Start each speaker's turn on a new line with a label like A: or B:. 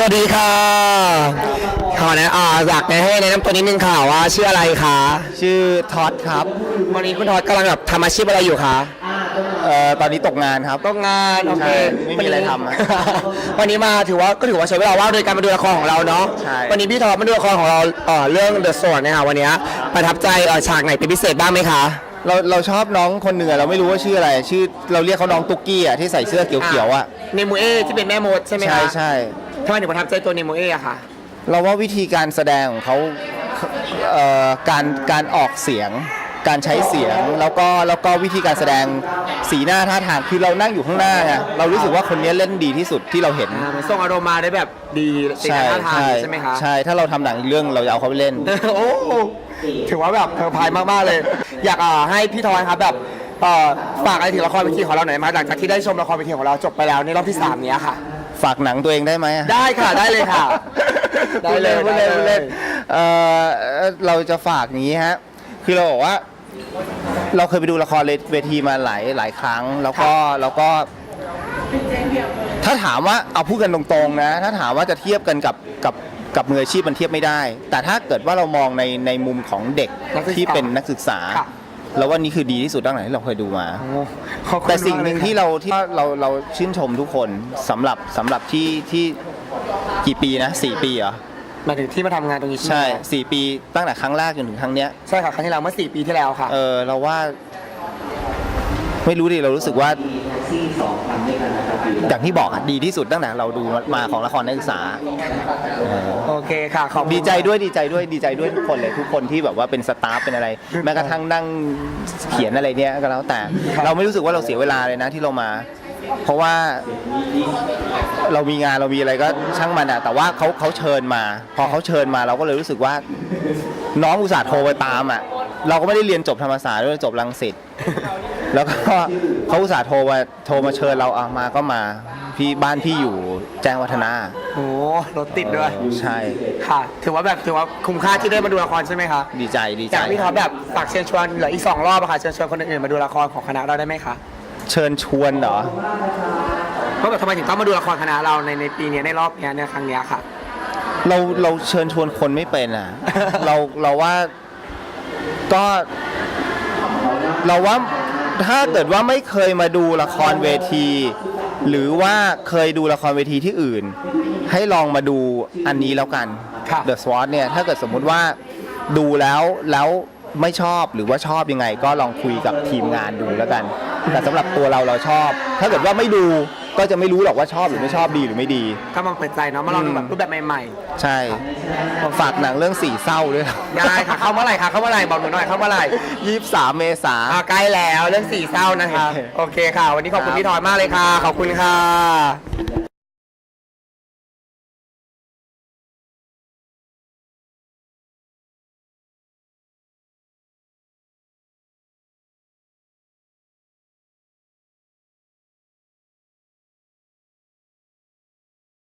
A: สวัสดีค่ะขอแนะอ่าอยากให้แนะนำตัวนิดนึงค่ะว่าชื่ออะไรคะ
B: ชื่อท็อดครับ
A: วันนี้คุณทอดกำลังแบบทำอาชีพอะไรอยู่คะ
B: เอ่อตอนนี้ตกงานครับ
A: ต้องงานโอเค
B: ใช่ไม่มีอะไรทำอะ
A: วันนี้มาถือว่าก็ถือว่าใช้เวลาว่างโดยการมาดูละครของเราเนาะ
B: ใช่
A: วันนี้พี่ทอดมาดูละครของเราเอ่อเรื่อง The Sword เนี่ยค่ะวันนี้ประทับใจเอ่อฉากไหนเป็นพิเศษบ้างไหมคะ
B: เราเราชอบน้องคนหนึ่งอะเราไม่รู้ว่าชื่ออะไร ชื่อเราเรียกเขาน้องตุ๊กกี้อะที่ใส่เสื้อเขียวๆอะ
A: เนมูเอที่เป็นแม่มดใช่ไหมคะ
B: ใช่ใช่
A: ทำไมถึงประทับใจตัวเนมูเออะคะ
B: เราว่าวิธีการแสดงของเขาเอ่อการการออกเสียง การใช้เสียงแล้วก็แล้วก็วิธีการแสดงสีหน้าท่าทางคือเรานั่งอยู่ข้างหน้าไงเรารู้สึกว่าคนนี้เล่นดีที่สุดที่เราเห็น
A: อ่ามันส่งอารมณ์มาได้แบบดีสีหน้าท่าทางใช่ไหมคะ
B: ใช่ถ้าเราทำหนังอีกเรื่องเราจะเอาเขาไปเล่น
A: โอ้ ถือว่าแบบเซอร์ไพรส์มาก ๆ เลย อยากอ่าให้พี่ทอยครับแบบเอ่อฝากอะไรถึงละครเวทีของเราหน่อยไหมหลังจากที่ได้ชมละครเวทีของเราจบไปแล้วในรอบที่ 3 เนี้ยค่ะ
B: ฝากหนังตัวเองได้ไหมอะ
A: ได้ค่ะได้เลยค่ะ ได้เลย
B: พูดเล่น
A: ได้
B: พูด
A: เล
B: เล่
A: ย
B: นเอ่อเอ่อเราจะฝากอย่างนี้ฮะ คือเราบอกว่า เราเคยไปดูละครเวทีมาหลายหลายครั้ง แล้วก็แล้วก็ ถ้าถามว่าเอาพูดกันตรงๆนะ ถ้าถามว่าจะเทียบกันกับกับกับมืออาชีพมันเทียบไม่ได้ แต่ถ้าเกิดว่าเรามองในในมุมของเด็ก
A: นักศึกษา
B: ที่เป็นนักศึกษา
A: ค่ะ
B: แล้วว่านี่คือดีที่สุดตั้งแต่ที่เราเคยดูมา
A: โอ้ขอบคุณ
B: แต่สิ่งหนึ่ง
A: มากเลยค่ะ
B: ที่เราที่เราเราชื่นชมทุกคนสำหรับสำหรับที่ที่กี่ปีนะสี่ปีเหรอ
A: หมายถึงที่มาทำงานตรงนี้
B: ใช่
A: ไหม
B: สี่ปีตั้งแต่ครั้งแรกจนถึงครั้งเนี้ย
A: ใช่ค่ะครั้งที่แล้วเมื่อ4ปีที่แล้วค่ะ
B: เออเราว่า ไม่รู้ดิเรารู้สึกว่า อย่างที่บอกอะดีที่สุดตั้งแต่เราดูมาของละครนักศึกษาเออ
A: โอเคค่ะ ขอบคุณ
B: ดีใจด้วยดีใจด้วยดีใจด้วยทุกคนเลยทุกคนที่แบบว่าเป็นสตาฟเป็นอะไร แม้กระทั่งนั่งเขียนอะไรเนี้ยก็แล้วแต่ เราไม่รู้สึกว่าเราเสียเวลาเลยนะที่เรามา เพราะว่าเรามีงานเรามีอะไรก็ช่างมันอะแต่ว่าเขาเขาเชิญมา พอเขาเชิญมาเราก็เลยรู้สึกว่า น้องอุตส่าห์โทรไปตามอะเราก็ไม่ได้เรียนจบธรรมศาสตร์ด้วยจบรังสิต แล้วก็เขาอุตส่าห์โทรมาโทรมาเชิญเราอะมาก็มาพี่บ้านพี่อยู่แจ้งวัฒนะ
A: โอ้รถติดด้วย
B: ใช่
A: ค่ะ ถือว่าแบบถือว่าคุ้มค่าที่ได้มาดูละครใช่ไหมคะ
B: ดีใจดี
A: อ
B: ใจ
A: ยากพี่ท็อปแบบฝากเชิญชวนเหลืออีกสองรอบอะค่ะเชิญชวนคนอื่นๆมาดูละครของคณะเราได้ไหมคะ
B: เชิญชวนเหรอ
A: เพราะแบบทำไมถึงต้องมาดูละครคณะเราในในปีเนี้ยในรอบเนี้ยในครั้งเนี้ยค่ะ
B: เราเราเชิญชวนคนไม่เป็นอะ เราเราว่าก็ เราว่า ถ้าเกิดว่าไม่เคยมาดูละครเวที หรือว่าเคยดูละครเวทีที่อื่น ให้ลองมาดูอันนี้แล้วกัน
A: ครับ
B: The SWOT เนี่ยถ้าเกิดสมมุติว่าดูแล้วแล้วไม่ชอบหรือว่าชอบยังไง ก็ลองคุยกับทีมงานดูแล้วกัน แต่สำหรับตัวเราเราชอบ ถ้าเกิดว่าไม่ดูก็จะไม่รู้หรอกว่าชอบหรือไม่ชอบดีหรือไม่ดี
A: ก็มองเปิดใจเนาะมาลองดูแบบรูปแบบใหม่
B: ใช่ฝากหนังเรื่องสี่เศร้าด้วย
A: ๆได้ค่ะเข้าเมื่อไหร่คะเข้าเมื่อไหร่บอกหนูหน่อยเข้าเมื่อไหร่
B: ยี่สิบสามเมษา
A: อ่าใกล้แล้วเรื่องสี่เศร้านะคะ
B: โอเค
A: โอเคค่ะ วันนี้ขอบคุณพี่ทอยมากเลยค่ะ ขอบคุณค่ะ